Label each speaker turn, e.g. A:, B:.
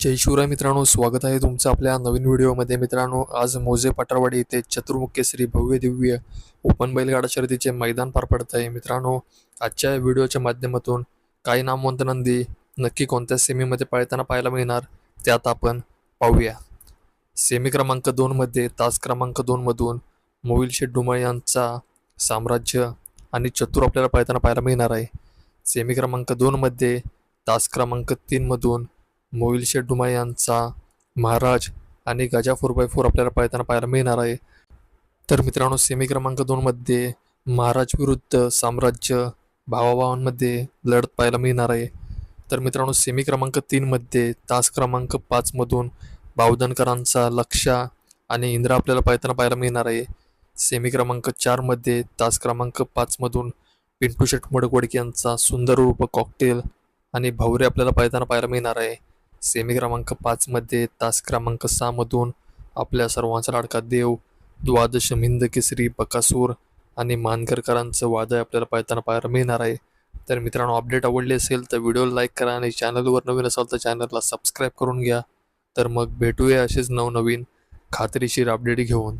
A: जय शिवराय मित्रांनो स्वागत आहे तुमचं आपल्या नवीन व्हिडिओमध्ये. मित्रांनो आज मोजे पटारवाडी येथे चतुर्मुख्य श्री भव्य दिव्य ओपन बैलगाडा शर्यतीचे मैदान पार पडत आहे. मित्रांनो आजच्या व्हिडिओच्या माध्यमातून काही नामवंत नंदी नक्की कोणत्या सेमीमध्ये पाळताना पाहायला मिळणार त्यात आपण पाहूया. सेमी क्रमांक दोनमध्ये तास क्रमांक दोनमधून मोविल शेठ डुमळ यांचा साम्राज्य आणि चतुर आपल्याला पाळताना पाहायला मिळणार आहे. सेमी क्रमांक दोनमध्ये तास क्रमांक तीनमधून मोईल शेडुमा यांचा महाराज आणि गजा फोर बाय फोर आपल्याला पाळताना पाहायला मिळणार आहे. तर मित्रांनो सेमी क्रमांक दोनमध्ये महाराज विरुद्ध साम्राज्य भावाभावांमध्ये लढत पाहायला मिळणार आहे. तर मित्रांनो सेमी क्रमांक तीनमध्ये तास क्रमांक पाचमधून बावधनकरांचा लक्षा आणि इंद्रा आपल्याला पाहताना पाहायला मिळणार आहे. सेमी क्रमांक चारमध्ये तास क्रमांक पाचमधून पिंटू शेठ मडकवडकी यांचा सुंदर रूप कॉकटेल आणि भावरे आपल्याला पाहताना पाहायला मिळणार आहे. सेमी क्रमांक पाचमध्ये तास क्रमांक सहामधून आपल्या सर्वांचा लाडका देव द्वादश मिंद केसरी बकासूर आणि मानकरकरांचं वादळ आपल्याला पाहताना पाहायला मिळणार आहे. तर मित्रांनो अपडेट आवडली असेल तर व्हिडिओला लाईक करा आणि चॅनलवर नवीन असाल तर चॅनलला सबस्क्राईब करून घ्या. तर मग भेटूया असेच नवनवीन खात्रीशीर अपडेट घेऊन.